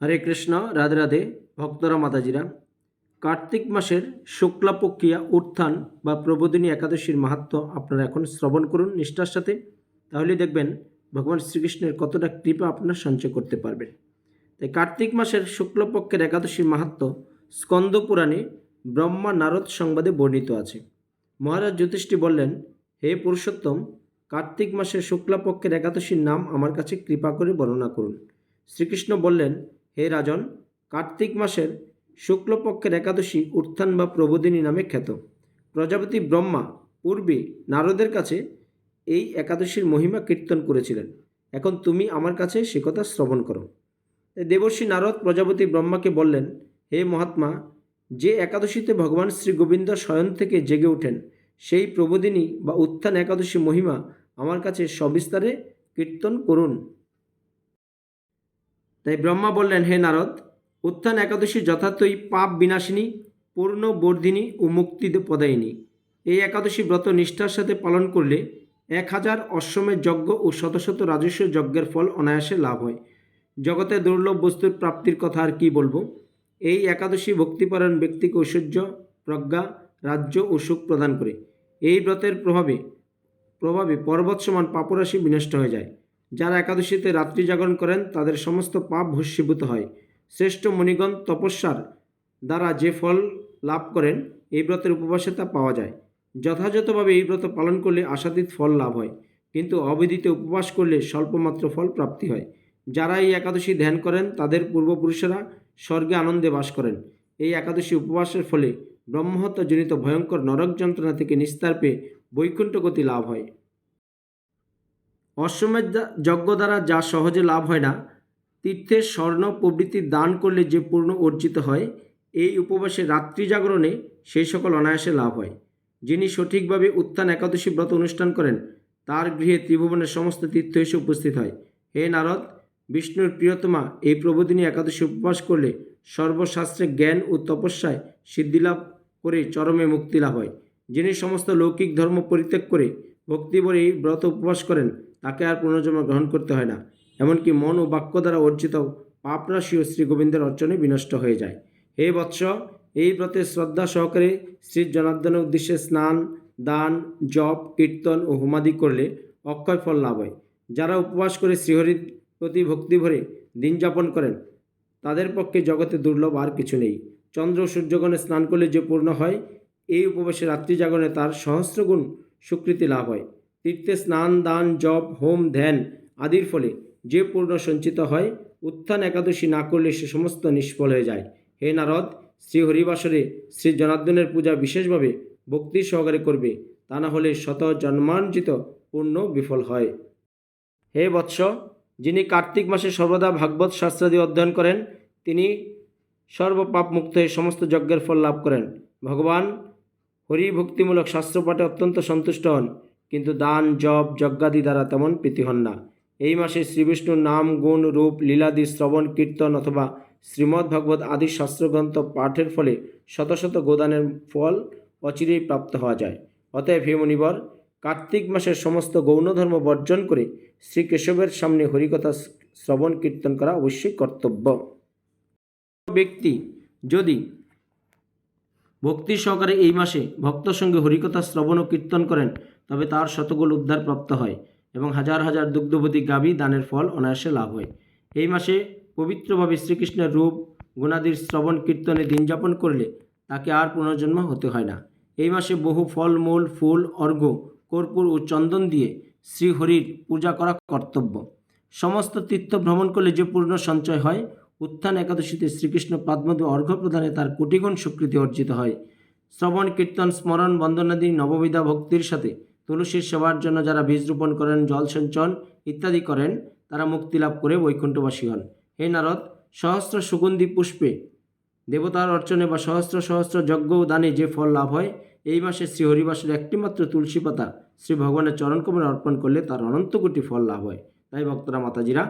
হরে কৃষ্ণ, রাধে রাধে, ভক্তরা মাতাজিরা। কার্তিক মাসের শুক্লা শুক্লাপক্ষিয়া উত্থান বা প্রবোধিনী একাদশীর মাহাত্ম আপনারা এখন শ্রবণ করুন নিষ্ঠার সাথে। তাহলে দেখবেন ভগবান শ্রীকৃষ্ণের কতটা কৃপা আপনার সঞ্চয় করতে পারবেন। তাই কার্তিক মাসের শুক্লপক্ষের একাদশীর মাহাত্ম স্কন্দ পুরাণে ব্রহ্মা নারদ সংবাদে বর্ণিত আছে। মহারাজ জ্যোতিষটি বললেন, হে পুরুষোত্তম, কার্তিক মাসের শুক্লাপক্ষের একাদশীর নাম আমার কাছে কৃপা করে বর্ণনা করুন। শ্রীকৃষ্ণ বললেন হে রাজন, কার্তিক মাসের শুক্লপক্ষের একাদশী উত্থান বা প্রবোধিনী নামে খ্যাত। প্রজাপতি ব্রহ্মা পূর্বে নারদের কাছে এই একাদশীর মহিমা কীর্তন করেছিলেন। এখন তুমি আমার কাছে সে কথা শ্রবণ করো। দেবর্ষী নারদ প্রজাপতি ব্রহ্মাকে বললেন, হে মহাত্মা, যে একাদশীতে ভগবান শ্রী গোবিন্দ স্বয়ং থেকে জেগে ওঠেন, সেই প্রবোধিনী বা উত্থান একাদশী মহিমা আমার কাছে সবিস্তারে কীর্তন করুন। তাই ব্রহ্মা বললেন, হে নারদ, উত্থান একাদশী যথার্থই পাপ বিনাশিনী, পূর্ণ বর্ধিনী ও মুক্তি প্রদায়িনী এই একাদশী ব্রত নিষ্ঠার সাথে পালন করলে এক হাজার অশ্বমের যজ্ঞ ও শত শত রাজস্ব যজ্ঞের ফল অনায়াসে লাভ হয়। জগতে দুর্লভ বস্তুর প্রাপ্তির কথা আর কি বলব? এই একাদশী ভক্তিপরায়ণ ব্যক্তিকে ঐশ্বর্য, প্রজ্ঞা, রাজ্য ও সুখ প্রদান করে। এই ব্রতের প্রভাবে প্রভাবে পর্বত সমান পাপরাশি বিনষ্ট হয়ে যায়। যারা একাদশীতে রাত্রি জাগরণ করেন, তাদের সমস্ত পাপ ভস্মীভূত হয়। শ্রেষ্ঠ মণিগণ তপস্যার দ্বারা যে ফল লাভ করেন, এই ব্রতের উপবাসে তা পাওয়া যায়। যথাযথভাবে এই ব্রত পালন করলে আশাতীত ফল লাভ হয়, কিন্তু অবিদিতে উপবাস করলে স্বল্পমাত্র ফল প্রাপ্তি হয়। যারা এই একাদশী ধ্যান করেন, তাদের পূর্বপুরুষেরা স্বর্গে আনন্দে বাস করেন। এই একাদশী উপবাসের ফলে ব্রহ্মহত্যাজনিত ভয়ঙ্কর নরক যন্ত্রণা থেকে নিস্তার পেয়ে বৈকুণ্ঠ গতি লাভ হয়। অশ্বমেধ যজ্ঞ দ্বারা যা সহজে লাভ হয় না, তীর্থের স্বর্ণ প্রভৃতি দান করলে যে পূর্ণ অর্জিত হয়, এই উপবাসে রাত্রি জাগরণে সেই সকল অনায়াসে লাভ হয়। যিনি সঠিকভাবে উত্থান একাদশী ব্রত অনুষ্ঠান করেন, তার গৃহে ত্রিভুবনের সমস্ত তীর্থ এসে উপস্থিত হয়। হে নারদ, বিষ্ণুর প্রিয়তমা, এই প্রবোধিনী একাদশী উপবাস করলে সর্বশাস্ত্রে জ্ঞান ও তপস্যায় সিদ্ধিলাভ করে চরমে মুক্তি লাভ হয়। যিনি সমস্ত লৌকিক ধর্ম পরিত্যাগ করে ভক্তিভরে এই ব্রত উপবাস করেন, তাকে আর পুনর্জন্ম গ্রহণ করতে হয় না। এমনকি মন ও বাক্য দ্বারা অর্জিত পাপরাশিও শ্রী গোবিন্দের অর্চনে বিনষ্ট হয়ে যায়। হে বৎস, এই ব্রতে শ্রদ্ধা সহকারে শ্রী জনার্দনের উদ্দেশ্যে স্নান, দান, জপ, কীর্তন ও হোমাদি করলে অক্ষয় ফল লাভ হয়। যারা উপবাস করে শ্রীহরির প্রতি ভক্তি ভরে দিন যাপন করেন, তাদের পক্ষে জগতে দুর্লভ আর কিছু নেই। চন্দ্র সূর্যগণে স্নান করলে যে পূর্ণ হয়, এই উপবাসে রাত্রি জাগরণে তার সহস্রগুণ স্বীকৃতি লাভ হয়। তীর্থে স্নান, দান, জপ, হোম, ধ্যান আদির ফলে যে পূর্ণ সঞ্চিত হয়, উত্থান একাদশী না করলে সে সমস্ত নিষ্ফল হয়ে যায়। হে নারদ, শ্রী হরিবাসরে শ্রী জনার্দনের পূজা বিশেষভাবে ভক্তি সহকারে করবে, তা না হলে শত জন্মার্জিত পূর্ণ বিফল হয়। হে বৎস, যিনি কার্তিক মাসে সর্বদা ভাগবত শাস্ত্রাদি অধ্যয়ন করেন, তিনি সর্বপাপ মুক্ত হয়ে সমস্ত যজ্ঞের ফল লাভ করেন। ভগবান হরি ভক্তিমূলক শাস্ত্রপাঠে অত্যন্ত সন্তুষ্ট হন, কিন্তু দান, জপ, যজ্ঞাদি দ্বারা তেমন প্রীতি হন না। এই মাসে শ্রীবিষ্ণুর নাম, গুণ, রূপ, লীলাদি, শ্রবণ, কীর্তন অথবা শ্রীমদ্ ভাগবত আদি শাস্ত্রগ্রন্থ পাঠের ফলে শত শত গোদানের ফল অচিরেই প্রাপ্ত হওয়া যায়। অতএব হে মুনিবর, কার্তিক মাসের সমস্ত গৌণধর্ম বর্জন করে শ্রী কেশবের সামনে হরিকথা শ্রবণ, কীর্তন করা অবশ্যই কর্তব্য। ব্যক্তি যদি ভক্তি সহকারে এই মাসে ভক্ত সঙ্গে হরিকথা শ্রবণ ও কীর্তন করেন, তবে তার শতগুল উদ্ধার প্রাপ্ত হয় এবং হাজার হাজার দুগ্ধবতী গাভী দানের ফল অনায়াসে লাভ হয়। এই মাসে পবিত্রভাবে শ্রীকৃষ্ণের রূপ, গুণাদির শ্রবণ কীর্তনে দিন যাপন করলে তাকে আর পুনর্জন্ম হতে হয় না। এই মাসে বহু ফল, মূল, ফুল অর্ঘ্য কর্পূর ও চন্দন দিয়ে শ্রীহরির পূজা করা কর্তব্য। সমস্ত তীর্থ ভ্রমণ করলে যে পূর্ণ সঞ্চয় হয় উত্থান একাদশীতে শ্রীকৃষ্ণ পাদ্মদ অর্ঘ্য প্রদানে তার কোটিগুণ স্বীকৃতি অর্জিত হয়। শ্রবণ, কীর্তন, স্মরণ, বন্দনাদি, নববিধা ভক্তির সাথে তুলসীর সেবার জন্য যারা বীজ রোপণ করেন, জল সঞ্চন ইত্যাদি করেন, তারা মুক্তি লাভ করে বৈকুণ্ঠবাসী হন। হে নারদ, সহস্র সুগন্ধি পুষ্পে দেবতার অর্চনে বা সহস্র সহস্র যজ্ঞ দানে যে ফল লাভ হয়, এই মাসে শ্রী হরিবাসের একটিমাত্র তুলসী পাতা শ্রী ভগবানের চরণ কমলে অর্পণ করলে তার অনন্ত কোটি ফল লাভ হয়। তাই ভক্তরা, মাতাজিরা